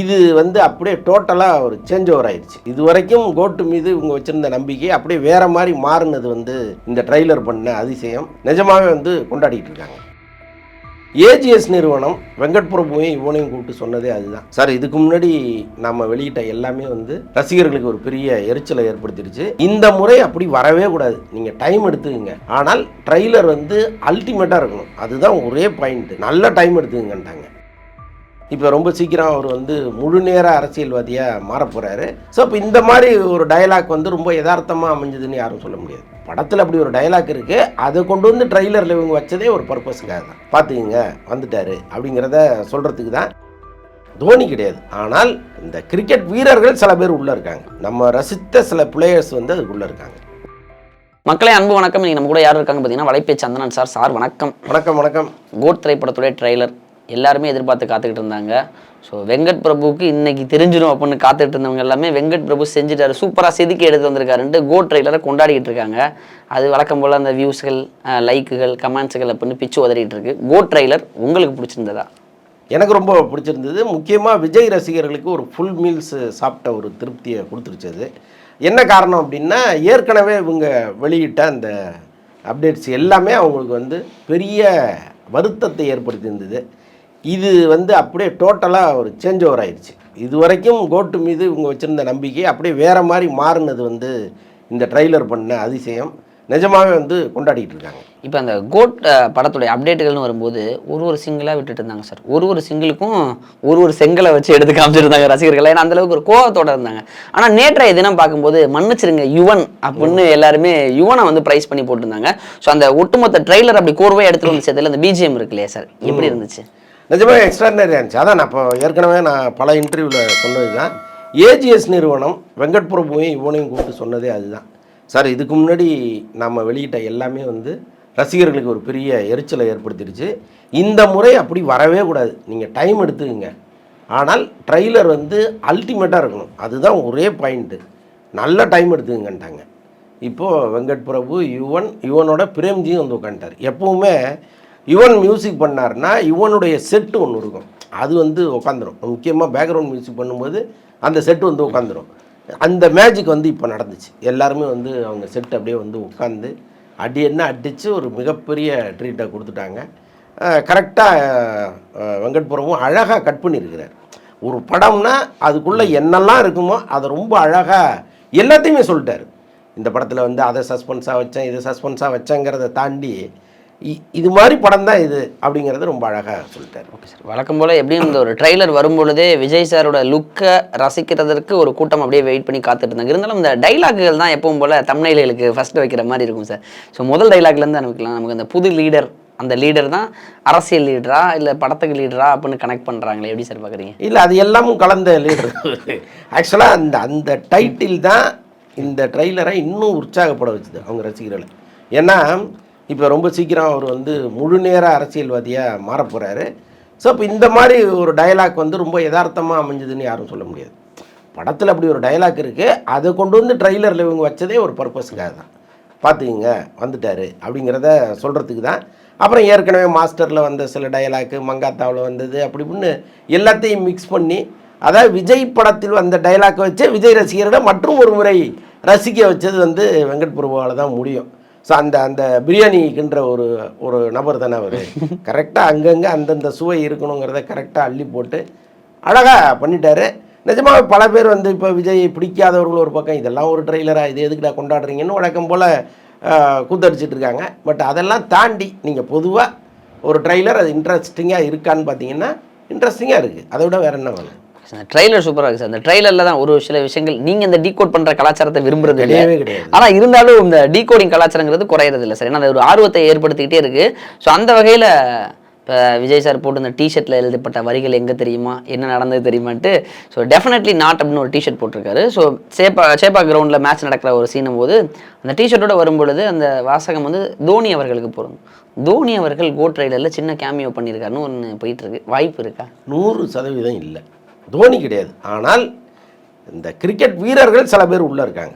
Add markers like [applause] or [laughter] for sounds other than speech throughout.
இது வந்து அப்படியே டோட்டலாக ஒரு சேஞ்ச் ஓவர் ஆயிடுச்சு. இது வரைக்கும் கோட்டு மீது இவங்க வச்சுருந்த நம்பிக்கை அப்படியே வேற மாதிரி மாறினது வந்து இந்த ட்ரைலர் பண்ண அதிசயம். நிஜமாகவே வந்து கொண்டாடிட்டு இருக்காங்க. ஏஜிஎஸ் நிறுவனம் வெங்கட் பிரபுவையும் இவனையும் கூப்பிட்டு சொன்னதே அதுதான். சார் இதுக்கு முன்னாடி நம்ம வெளியிட்ட எல்லாமே வந்து ரசிகர்களுக்கு ஒரு பெரிய எரிச்சலை ஏற்படுத்திடுச்சு. இந்த முறை அப்படி வரவே கூடாது. நீங்கள் டைம் எடுத்துக்கங்க. ஆனால் ட்ரைலர் வந்து அல்டிமேட்டாக இருக்கணும். அதுதான் ஒரே பாயிண்ட் நல்ல டைம் எடுத்துக்கங்கன்ட்டாங்க. இப்போ ரொம்ப சீக்கிரம் அவர் வந்து முழு நேர அரசியல்வாதியாக மாற போகிறாரு ஸோ இப்போ இந்த மாதிரி ஒரு டயலாக் வந்து ரொம்ப யதார்த்தமாக அமைஞ்சதுன்னு யாரும் சொல்ல முடியாது. படத்தில் அப்படி ஒரு டயலாக் இருக்குது அதை கொண்டு வந்து ட்ரைலரில் இவங்க வச்சதே ஒரு பர்பஸுக்காக தான். பார்த்துக்குங்க வந்துட்டாரு அப்படிங்கிறத சொல்கிறதுக்கு தான் தோனி கிடையாது. ஆனால் இந்த கிரிக்கெட் வீரர்கள் சில பேர் உள்ளே இருக்காங்க. நம்ம ரசித்த சில பிளேயர்ஸ் வந்து அதுக்குள்ளே இருக்காங்க. மக்களே அன்பு வணக்கம். இன்னைக்கு நம்ம கூட யார் இருக்காங்க பார்த்தீங்கன்னா வலைப்பே சந்தனன் சார். சார் வணக்கம். வணக்கம் வணக்கம். கோட் திரைப்படத்துடைய ட்ரைலர் எல்லாருமே எதிர்பார்த்து காத்துக்கிட்டு இருந்தாங்க. ஸோ வெங்கட் பிரபுவுக்கு இன்னைக்கு தெரிஞ்சிடும் அப்படின்னு காத்துட்டு இருந்தவங்க எல்லாமே வெங்கட் பிரபு செஞ்சுட்டாரு. சூப்பராக செதுக்கி எடுத்து வந்திருக்காருன்ட்டு கோ ட்ரெய்லரை கொண்டாடிக்கிட்டு இருக்காங்க. அது வழக்கம் போல் அந்த வியூஸ்கள் லைக்குகள் கமெண்ட்ஸுகள் அப்படின்னு பிச்சு உதறிட்டு இருக்கு. கோ ட்ரெய்லர் உங்களுக்கு பிடிச்சிருந்ததா? எனக்கு ரொம்ப பிடிச்சிருந்தது. முக்கியமாக விஜய் ரசிகர்களுக்கு ஒரு ஃபுல் மீல்ஸ் சாப்பிட்ட ஒரு திருப்தியை கொடுத்துருச்சு அது என்ன காரணம் அப்படின்னா ஏற்கனவே இவங்க வெளியிட்ட அந்த அப்டேட்ஸ் எல்லாமே அவங்களுக்கு வந்து பெரிய வருத்தத்தை ஏற்படுத்தியிருந்தது. இது வந்து அப்படியே டோட்டலாக ஒரு சேஞ்ச் ஓவர் ஆயிடுச்சு. இது வரைக்கும் கோட்டு மீது இவங்க வச்சுருந்த நம்பிக்கை அப்படியே வேறு மாதிரி மாறினது வந்து இந்த ட்ரைலர் பண்ண அதிசயம். நிஜமாவே வந்து கொண்டாடிட்டு இருக்காங்க. இப்போ அந்த கோட் படத்துடைய அப்டேட்டுகள்னு வரும்போது ஒரு ஒரு சிங்கிளாக விட்டுட்டு இருந்தாங்க சார். ஒரு ஒரு சிங்கிளுக்கும் ஒரு ஒரு செங்கலை வச்சு எடுத்து காமிச்சிருந்தாங்க ரசிகர்கள். ஏன்னா அந்த அளவுக்கு ஒரு கோவத்தோட இருந்தாங்க. ஆனால் நேற்றைய தினம் பார்க்கும்போது மன்னிச்சிருங்க யுவன் அப்படின்னு எல்லாருமே யுவனை வந்து ப்ரைஸ் பண்ணி போட்டிருந்தாங்க. ஸோ அந்த ஒட்டுமொத்த ட்ரைலர் அப்படி கோர்வையாக எடுத்துட்டு வந்து சேர்த்துல அந்த பிஜிஎம் இருக்கு இல்லையா சார்? எப்படி இருந்துச்சு? நிஜமாக எக்ஸ்ட்ராடினரியாக இருந்துச்சு. அதான் நான் இப்போ ஏற்கனவே நான் பல இன்டர்வியூவில் சொன்னது தான் ஏஜிஎஸ் நிறுவனம் வெங்கட் பிரபுவையும் இவனையும் கூப்பிட்டு சொன்னதே அதுதான். சார் இதுக்கு முன்னாடி நம்ம வெளியிட்ட எல்லாமே வந்து ரசிகர்களுக்கு ஒரு பெரிய எரிச்சலை ஏற்படுத்திடுச்சு. இந்த முறை அப்படி வரவே கூடாது. நீங்கள் டைம் எடுத்துக்கங்க. ஆனால் ட்ரைலர் வந்து அல்டிமேட்டாக இருக்கணும். அதுதான் ஒரே பாயிண்ட்டு நல்ல டைம் எடுத்துக்கங்கன்ட்டாங்க. இப்போது வெங்கட் பிரபு யுவன் யுவனோட பிரேம்ஜியும் வந்து உட்காந்துட்டார் எப்பவுமே யுவன் மியூசிக் பண்ணார்னா யுவனுடைய செட்டு ஒன்று இருக்கும். அது வந்து உட்காந்துரும் முக்கியமாக பேக்ரவுண்ட் மியூசிக் பண்ணும்போது அந்த செட்டு வந்து உட்காந்துரும் அந்த மேஜிக் வந்து இப்போ நடந்துச்சு. எல்லாருமே வந்து அவங்க செட் அப்படியே வந்து உட்காந்து அடி என்ன அடித்து ஒரு மிகப்பெரிய ட்ரீட்டை கொடுத்துட்டாங்க. கரெக்டாக வெங்கட் பிரபுவும் அழகாக கட் பண்ணியிருக்கிறார் ஒரு படம்னா அதுக்குள்ளே என்னெல்லாம் இருக்குமோ அதை ரொம்ப அழகாக எல்லாத்தையுமே சொல்லிட்டாரு. இந்த படத்தில் வந்து அதை சஸ்பென்ஸாக வச்சேன் இது சஸ்பென்ஸாக வச்சேங்கிறத தாண்டி இது மாதிரி படம் தான் இது அப்படிங்கிறத ரொம்ப அழகாக சொல்லிட்டாரு. Okay sir. வழக்கம் போல் எப்படியும் இந்த ஒரு ட்ரைலர் வரும்பொழுதே விஜய் சாரோட லுக்கை ரசிக்கிறதற்கு ஒரு கூட்டம் அப்படியே வெயிட் பண்ணி காத்துட்டு இருந்தாங்க. இருந்தாலும் இந்த டைலாக்குகள் தான் எப்பவும் போல் தமிழ்நிலைகளுக்கு ஃபர்ஸ்ட் வைக்கிற மாதிரி இருக்கும் சார். ஸோ முதல் டைலாக்லேருந்து ஆரம்பிக்கலாம் நமக்கு அந்த புது லீடர் அந்த லீடர் தான் அரசியல் லீடரா இல்லை படத்துக்கு லீடரா அப்படின்னு கனெக்ட் பண்ணுறாங்களே எப்படி சார் பார்க்குறீங்க? இல்லை அது எல்லாமும் கலந்த லீடர் ஆக்சுவலாக அந்த அந்த டைட்டில் தான் இந்த ட்ரைலரை இன்னும் உற்சாகப்பட வச்சுது அவங்க ரசிகர்களை. ஏன்னா இப்போ ரொம்ப சீக்கிரம் அவர் வந்து முழு நேர அரசியல்வாதியாக மாற போகிறாரு ஸோ இப்போ இந்த மாதிரி ஒரு டயலாக் வந்து ரொம்ப யதார்த்தமாக அமைஞ்சதுன்னு யாரும் சொல்ல முடியாது. படத்தில் அப்படி ஒரு டயலாக் இருக்குது அதை கொண்டு வந்து ட்ரைலரில் இவங்க வச்சதே ஒரு பர்பஸுக்காக தான். பார்த்துக்குங்க வந்துட்டார் அப்படிங்கிறத சொல்கிறதுக்கு தான். அப்புறம் ஏற்கனவே மாஸ்டரில் வந்த சில டயலாக்கு மங்காத்தாவில் வந்தது அப்படி இப்படின்னு எல்லாத்தையும் மிக்ஸ் பண்ணி அதாவது விஜய் படத்தில் வந்த டைலாக்கை வச்சு விஜய் ரசிகர்களை மற்றும் ஒரு முறை ரசிக்க வச்சது வந்து வெங்கட் பிரபுவால் தான் முடியும். ஸோ அந்த அந்த பிரியாணிக்குன்ற ஒரு ஒரு நபர் தானே அவர். கரெக்டாக [laughs] அங்கங்கே அந்தந்த சுவை இருக்கணுங்கிறத கரெக்டாக அள்ளி போட்டு அழகாக பண்ணிட்டாரு. நிஜமாக பல பேர் வந்து இப்போ விஜய் பிடிக்காதவர்கள் ஒரு பக்கம் இதெல்லாம் ஒரு ட்ரெய்லரா இது எதுக்குடா கொண்டாடுறீங்கன்னு வழக்கம் போல் கூத்தடிச்சிட்டு இருக்காங்க. பட் அதெல்லாம் தாண்டி நீங்கள் பொதுவாக ஒரு ட்ரெய்லர் அது இன்ட்ரெஸ்டிங்காக இருக்கான்னு பார்த்தீங்கன்னா இன்ட்ரெஸ்டிங்காக இருக்குது அதை விட வேறு என்ன வேணும் அந்த ட்ரைலர் சூப்பராக இருக்குது சார் அந்த ட்ரைலரில் தான் ஒரு சில விஷயங்கள் நீங்கள் இந்த டீகோட் பண்ணுற கலாச்சாரத்தை விரும்புறது இல்லை. கிடையாது. ஆனால் இருந்தாலும் இந்த டீகோடிங் கலாச்சாரங்கிறது குறையிறது இல்லை சார் ஏன்னா அது ஒரு ஆர்வத்தை ஏற்படுத்திக்கிட்டே இருக்கு. ஸோ அந்த வகையில் இப்போ விஜய் சார் போட்டு இந்த டிஷர்ட்டில் எழுதப்பட்ட வரிகள் எங்கே தெரியுமா? என்ன நடந்தது தெரியுமான்ட்டு ஸோ டெஃபினெட்லி நாட் அப்படின்னு ஒரு டிஷர்ட் போட்டிருக்காரு. ஸோ சேப்பா சேப்பா கிரவுண்டில் மேட்ச் நடக்கிற ஒரு சீனும் போது அந்த டிஷர்ட்டோட வரும்பொழுது அந்த வாசகம் வந்து தோனி அவர்களுக்கு பொருந்தும். தோனி அவர்கள் கோட் ரைடரில் சின்ன கேமியோ பண்ணியிருக்காருன்னு ஒன்று போயிட்டு இருக்கு. வாய்ப்பு இருக்கா? நூறு சதவீதம் இல்லை. தோனி கிடையாது. ஆனால் இந்த கிரிக்கெட் வீரர்கள் சில பேர் உள்ளே இருக்காங்க.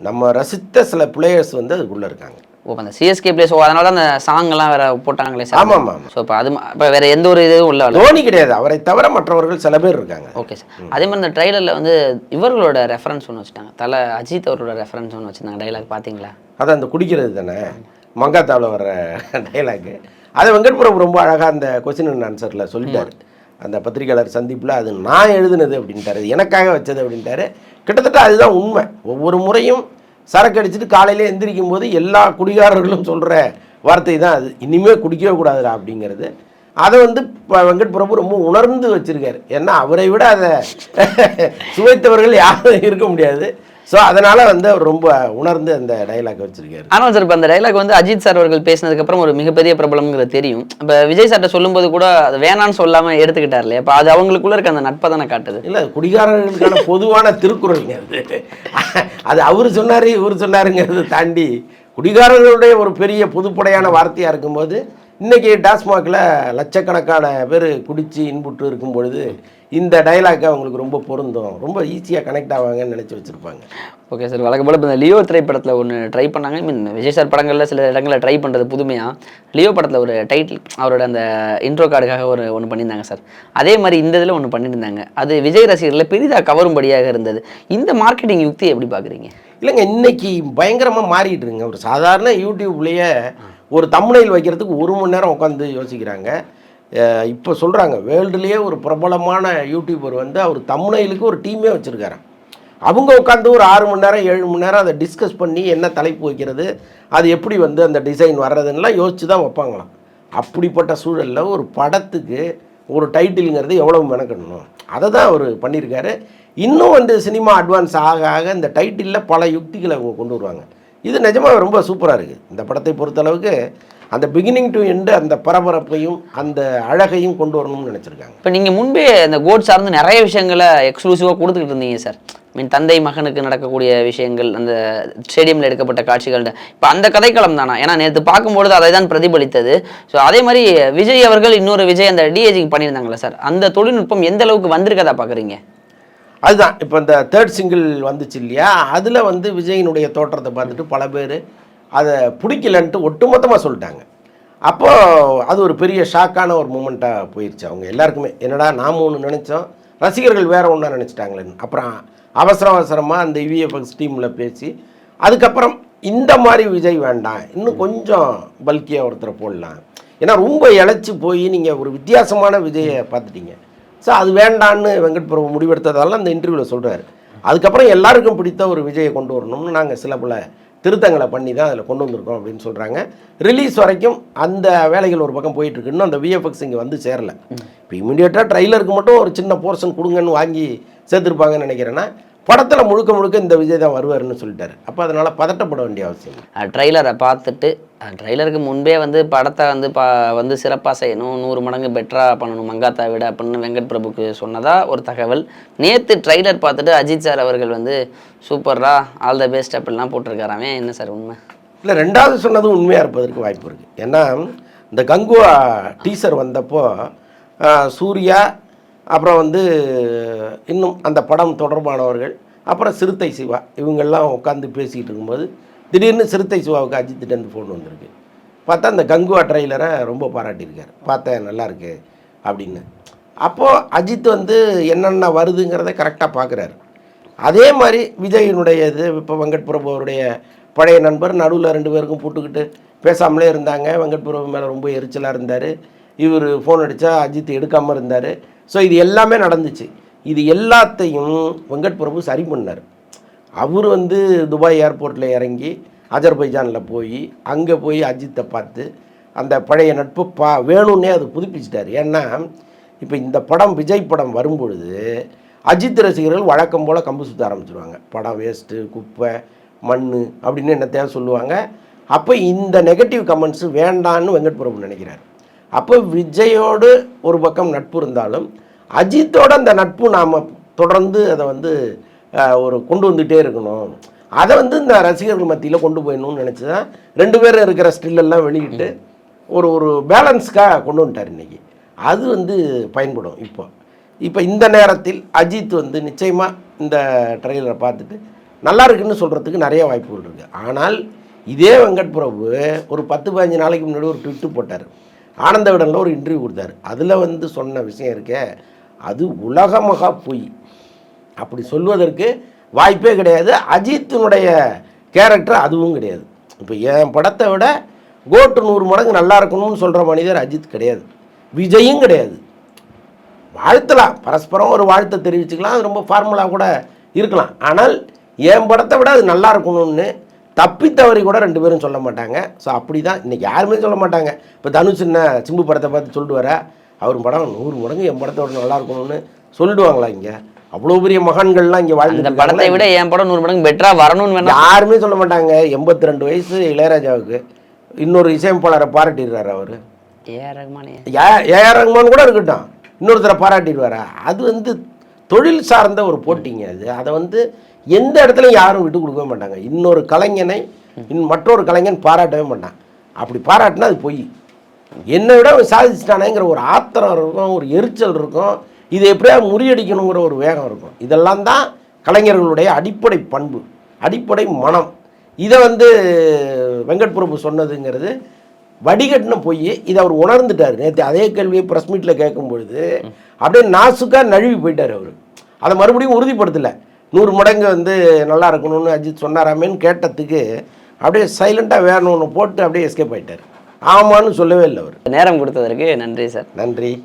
நம்ம ரசித்த சில பிளேயர்ஸ் வந்து அதுக்குள்ளே இருக்காங்க. ஓ அந்த சிஎஸ்கே பிளேஸ் ஓ அதனால தான் அந்த சாங்லாம் வேற போட்டாங்களே சார். ஆமாம் ஆமாம் ஸோ இப்போ அது இப்போ வேற எந்த ஒரு இதுவும் இல்லை தோனி கிடையாது. அவரை தவிர மற்றவர்கள் சில பேர் இருக்காங்க. ஓகே சார் அதே மாதிரி இந்த ட்ரைலரில் வந்து இவர்களோட ரெஃபரன்ஸ் ஒன்று வச்சுட்டாங்க. தலை அஜித் அவரோட ரெஃபரன்ஸ் ஒன்று வச்சுருந்தாங்க டைலாக் பார்த்தீங்களா அது அந்த குடிக்கிறது தானே? மங்காத்தாவில் வர்ற [laughs] டைலாக்கு அதை வெங்கட்புரம் ரொம்ப அழகாக அந்த கொஸ்டின் அண்ட் ஆன்சரில் சொல்லிட்டாரு. அந்த பத்திரிகையாளர் சந்திப்பில் அது நான் எழுதுனது அப்படின்ட்டாரு எனக்காக வச்சது அப்படின்ட்டாரு. கிட்டத்தட்ட அதுதான் உண்மை. ஒவ்வொரு முறையும் சரக்கு அடிச்சுட்டு காலையில் எந்திரிக்கும் போது எல்லா குடிகாரர்களும் சொல்கிற வார்த்தை தான் அது. இனிமேல் குடிக்கவே கூடாதுடா அப்படிங்கிறது. அதை வந்து வெங்கட் பிரபு ரொம்ப உணர்ந்து வச்சிருக்காரு. ஏன்னா அவரை விட அதை [laughs] சுவைத்தவர்கள் யாரும் இருக்க முடியாது. ஸோ அதனால் வந்து அவர் ரொம்ப உணர்ந்து அந்த டைலாக் வச்சிருக்காரு. ஆனால் சார் இப்போ அந்த டைலாக் வந்து அஜித் சார் அவர்கள் பேசினதுக்கு அப்புறம் ஒரு மிகப்பெரிய பிரபலம்ங்கிறது தெரியும். இப்போ விஜய் சார்ட்ட சொல்லும்போது கூட அது வேணான்னு சொல்லாமல் எடுத்துக்கிட்டார் இல்லையா? அப்போ அது அவங்களுக்குள்ள இருக்க அந்த நட்பை தானே காட்டுது. இல்லை குடிகாரர்களுக்கான [laughs] பொதுவான திருக்குறள்ங்க அது. அது அவர் சொன்னார் இவர் சொன்னாருங்கிறத தாண்டி குடிகாரர்களுடைய ஒரு பெரிய பொதுப்படையான வார்த்தையாக இருக்கும்போது இன்னைக்கு டாஸ்மாகில் லட்சக்கணக்கான பேர் குடித்து இன்புற்று இருக்கும் பொழுது இந்த டைலாக் அவங்களுக்கு ரொம்ப பொருந்தும். ரொம்ப ஈஸியாக கனெக்ட் ஆவாங்கன்னு நினச்சி வச்சுருப்பாங்க. ஓகே சார் வழக்கம் போல இப்போ இந்த லியோ திரைப்படத்தில் ஒன்று ட்ரை பண்ணாங்க. மீன் விஜய் சார் படங்களில் சில இடங்களில் ட்ரை பண்ணுறது புதுமையாக லியோ படத்தில் ஒரு டைட்டில் அவரோட அந்த இன்ட்ரோ கார்டுக்காக ஒரு ஒன்று பண்ணியிருந்தாங்க சார் அதே மாதிரி இந்த இதில் ஒன்று பண்ணியிருந்தாங்க. அது விஜய் ரசிகர்களை பெரிதாக கவரும்படியாக இருந்தது. இந்த மார்க்கெட்டிங் யுக்தி எப்படி பார்க்குறீங்க இல்லைங்க இன்னைக்கு பயங்கரமாக மாறிட்டு இருங்க ஒரு சாதாரண யூடியூப்லேயே ஒரு தம்ப்நெயில் வைக்கிறதுக்கு ஒரு மணி நேரம் உட்காந்து யோசிக்கிறாங்க. இப்போ சொல்கிறாங்க வேர்ல்டுலேயே ஒரு பிரபலமான யூடியூபர் வந்து அவர் தம்ப்நெயிலுக்கு ஒரு டீமே வச்சுருக்காரு. அவங்க உட்காந்து ஒரு ஆறு மணி நேரம் ஏழு மணி நேரம் அதை டிஸ்கஸ் பண்ணி என்ன தலைப்பு வைக்கிறது அது எப்படி வந்து அந்த டிசைன் வர்றதுன்னெலாம் யோசித்து தான் வைப்பாங்களாம். அப்படிப்பட்ட சூழலில் ஒரு படத்துக்கு ஒரு டைட்டிலுங்கிறது எவ்வளோ மெனக்கணும் அதை தான் அவர் பண்ணியிருக்காரு. இன்னும் வந்து சினிமா அட்வான்ஸ் ஆக ஆக இந்த டைட்டிலில் பல யுக்திகளை அவங்க கொண்டு வருவாங்க. இது நிஜமாக ரொம்ப சூப்பராக இருக்குது இந்த படத்தை பொறுத்தளவுக்கு அந்த பிகினிங் டு எண்டு அந்த பரபரப்பையும் அந்த அழகையும் கொண்டு வரணும்னு நினச்சிருக்காங்க. இப்போ நீங்கள் முன்பே அந்த கோட் சார்ந்து நிறைய விஷயங்களை எக்ஸ்க்ளூசிவாக கொடுத்துக்கிட்டு இருந்தீங்க சார் மீன் தந்தை மகனுக்கு நடக்கக்கூடிய விஷயங்கள் அந்த ஸ்டேடியமில் எடுக்கப்பட்ட காட்சிகள். இப்போ அந்த கதைக்களம் தானா? ஏன்னா நேற்று பார்க்கும்பொழுது அதை தான் பிரதிபலித்தது. ஸோ அதே மாதிரி விஜய் அவர்கள் இன்னொரு விஜய் அந்த டிஏஜிங் பண்ணியிருந்தாங்களே சார் அந்த தொழில்நுட்பம் எந்த அளவுக்கு வந்திருக்கதா பார்க்குறீங்க அதுதான். இப்போ இந்த தேர்ட் சிங்கிள் வந்துச்சு இல்லையா? அதில் வந்து விஜயினுடைய தோற்றத்தை பார்த்துட்டு பல பேர் அதை பிடிக்கலன்ட்டு ஒட்டுமொத்தமாக சொல்லிட்டாங்க. அப்போது அது ஒரு பெரிய ஷாக்கான ஒரு மூமெண்ட்டாக போயிடுச்சு அவங்க எல்லாருக்குமே. என்னடா நாம ஒன்று நினச்சோம் ரசிகர்கள் வேறு ஒன்றா நினச்சிட்டாங்களேன்னு. அப்புறம் அவசர அவசரமாக அந்த விஎஃப்எக்ஸ் டீமில் பேசி அதுக்கப்புறம் இந்த மாதிரி விஜய் வேண்டாம் இன்னும் கொஞ்சம் பல்கியாக ஒருத்தரை போடலாம். ஏன்னா ரொம்ப இழைச்சி போய் நீங்கள் ஒரு வித்தியாசமான விஜயை பார்த்துட்டீங்க. ஸோ அது வேண்டான்னு வெங்கட் பிரபு முடிவெடுத்ததால அந்த இன்டர்வியூவில் சொல்கிறார் அதுக்கப்புறம் எல்லாருக்கும் பிடித்த ஒரு விஜயை கொண்டு வரணும்னு நாங்கள் சில பல திருத்தங்களை பண்ணி தான் அதில் கொண்டு வந்திருக்கோம் அப்படின்னு சொல்கிறாங்க ரிலீஸ் வரைக்கும் அந்த வேலைகள் ஒரு பக்கம் போயிட்டு இருக்கு. இன்னும் அந்த விஎஃப்எக்ஸ் இங்கே வந்து சேரல. இப்போ இமீடியட்டாக ட்ரைலருக்கு மட்டும் ஒரு சின்ன போர்ஷன் கொடுங்கன்னு வாங்கி சேர்த்துருப்பாங்கன்னு நினைக்கிறேன்னா படத்தில் முழுக்க முழுக்க இந்த விஜய் தான் வருவாருன்னு சொல்லிட்டாரு. அப்போ அதனால் பதட்டப்பட வேண்டிய அவசியம். ட்ரைலரை பார்த்துட்டு ட்ரைலருக்கு முன்பே வந்து படத்தை வந்து பா வந்து சிறப்பாக செய்யணும் நூறு மடங்கு பெட்டராக பண்ணணும் மங்காத்தா விட அப்படின்னு வெங்கட் பிரபுக்கு சொன்னதா ஒரு தகவல். நேற்று ட்ரைலர் பார்த்துட்டு அஜித் சார் அவர்கள் வந்து சூப்பர்ரா ஆல் த பெஸ்ட் அப்படிலாம் போட்டிருக்காராமே என்ன சார் உண்மை? இல்லை ரெண்டாவது சொன்னதும் உண்மையாக இருப்பதற்கு வாய்ப்பு இருக்குது ஏன்னா இந்த கங்குவா டீசர் வந்தப்போ சூர்யா அப்புறம் வந்து இன்னும் அந்த படம் தொடர்பானவர்கள் அப்புறம் சிறுத்தை சிவா இவங்கெல்லாம் உட்காந்து பேசிக்கிட்டு இருக்கும்போது திடீர்னு சிறுத்தை சிவாவுக்கு அஜித்திட்டேருந்து ஃபோன் வந்திருக்கு. பார்த்தா அந்த கங்குவா ட்ரெய்லரை ரொம்ப பாராட்டியிருக்கார். பார்த்தேன் நல்லா இருக்கு அப்படின்னு. அப்போது அஜித் வந்து என்னென்ன வருதுங்கிறத கரெக்டாக பார்க்குறாரு. அதே மாதிரி விஜயினுடைய இது இப்போ வெங்கட் பிரபு அவருடைய பழைய நண்பர் நடுவில் ரெண்டு பேருக்கும் போட்டுக்கிட்டு பேசாமலே இருந்தாங்க. வெங்கட் பிரபு மேலே ரொம்ப எரிச்சலாக இருந்தார். இவர் ஃபோன் அடித்தா அஜித் எடுக்காமல் இருந்தார். ஸோ இது எல்லாமே நடந்துச்சு. இது எல்லாத்தையும் வெங்கட் பிரபு சரி பண்ணார். அவர் வந்து துபாய் ஏர்போர்ட்டில் இறங்கி அஜர்பைஜானில் போய் அங்கே போய் அஜித்தை பார்த்து அந்த பழைய நட்பு பா வேணும்னே அது புதுப்பிச்சிட்டார். ஏன்னா இப்போ இந்த படம் விஜய் படம் வரும்பொழுது அஜித் ரசிகர்கள் வழக்கம் போல் கம்பு சுற்ற ஆரம்பிச்சிருவாங்க. படம் வேஸ்ட்டு குப்பை மண் அப்படின்னு என்னத்தையா சொல்லுவாங்க. அப்போ இந்த நெகட்டிவ் கமெண்ட்ஸு வேண்டான்னு வெங்கட் பிரபு நினைக்கிறார். அப்போ விஜயோடு ஒரு பக்கம் நட்பு இருந்தாலும் அஜித்தோட அந்த நட்பு நாம் தொடர்ந்து அதை வந்து ஒரு கொண்டு வந்துகிட்டே இருக்கணும். அதை வந்து இந்த ரசிகர்கள் மத்தியில் கொண்டு போயிடணும்னு நினச்சி தான் ரெண்டு பேரும் இருக்கிற ஸ்டில்லெல்லாம் வெளியிட்டு ஒரு ஒரு பேலன்ஸ்க்காக கொண்டு வந்துட்டார் இன்றைக்கி அது வந்து பயன்படும் இப்போ. இப்போ இந்த நேரத்தில் அஜித் வந்து நிச்சயமாக இந்த ட்ரெய்லரை பார்த்துட்டு நல்லா இருக்குன்னு சொல்கிறதுக்கு நிறைய வாய்ப்புகள் இருக்குது ஆனால் இதே வெங்கட் பிரபு ஒரு பத்து பதினஞ்சு நாளைக்கு முன்னாடி ஒரு ட்விட்டு போட்டார். ஆனந்த விடனில் ஒரு இன்டர்வியூ கொடுத்தாரு. அதில் வந்து சொன்ன விஷயம் இருக்கே அது உலகமகா பொய். அப்படி சொல்வதற்கு வாய்ப்பே கிடையாது. அஜித்தினுடைய கேரக்டர் அதுவும் கிடையாது. இப்போ என் படத்தை விட கோட்டு நூறு மடங்கு நல்லா இருக்கணும்னு சொல்கிற மனிதர் அஜித் கிடையாது. விஜயும் கிடையாது. வாழ்த்தலாம். பரஸ்பரம் ஒரு வாழ்த்தை தெரிவிச்சுக்கலாம். அது ரொம்ப ஃபார்முலா கூட இருக்கலாம். ஆனால் என் படத்தை விட அது நல்லா இருக்கணும்னு தப்பி தவறி கூட ரெண்டு பேரும் சொல்ல மாட்டாங்க. ஸோ அப்படி தான் இன்றைக்கி யாருமே சொல்ல மாட்டாங்க. இப்போ தனுஷ் என்ன சிம்பு படத்தை பார்த்து சொல்லிட்டு வர அவர் படம் நூறு மடங்கு என் படத்தை விட நல்லா இருக்கணும்னு சொல்லிடுவாங்களா இங்கே? அவ்வளோ பெரிய மகான்கள்லாம் இங்கே அந்த படத்தை வாழ்ந்து விட என் படம் நூறு மடங்கு பெட்டரா வரணும்னு யாருமே சொல்ல மாட்டாங்க. எண்பத்தி ரெண்டு வயசு இளையராஜாவுக்கு. இன்னொரு இசையமைப்பாளரை பாராட்டிடுறாரு அவர். ஏ ரகுமானே. ஏஆர் ரஹ்மான் கூட இருக்கட்டும். இன்னொருத்தரை பாராட்டிடுவாரா? அது வந்து தொழில் சார்ந்த ஒரு போட்டிங்க அது. அதை வந்து எந்த இடத்துலையும் யாரும் விட்டு கொடுக்கவே மாட்டாங்க. இன்னொரு கலைஞனை இன் மற்றொரு கலைஞன் பாராட்டவே மாட்டான். அப்படி பாராட்டினா அது பொய். என்னை விட அவன் சாதிச்சிட்டானேங்கிற ஒரு ஆத்திரம் இருக்கும் ஒரு எரிச்சல் இருக்கும். இதை எப்படியா முறியடிக்கணுங்கிற ஒரு வேகம் இருக்கும். இதெல்லாம் தான் கலைஞர்களுடைய அடிப்படை பண்பு அடிப்படை மனம். இதை வந்து வெங்கட் பிரபு சொன்னதுங்கிறது வடிகட்டின பொய். இதை அவர் உணர்ந்துட்டார். நேற்று அதே கேள்வியை ப்ரெஸ் மீட்டில் கேட்கும் பொழுது அப்படியே நாசுக்காக நழுவி போயிட்டார் அவர். அதை மறுபடியும் உறுதிப்படுத்தலை. நூறு மடங்கு வந்து நல்லா இருக்கணும்னு அஜித் சொன்னாராமேன்னு கேட்டதுக்கு அப்படியே சைலண்ட்டாக வேணும்னு போட்டு அப்படியே எஸ்கேப் ஆயிட்டார். ஆமான்னு சொல்லவே இல்லை அவர். நேரம் கொடுத்ததற்கு நன்றி சார். நன்றி.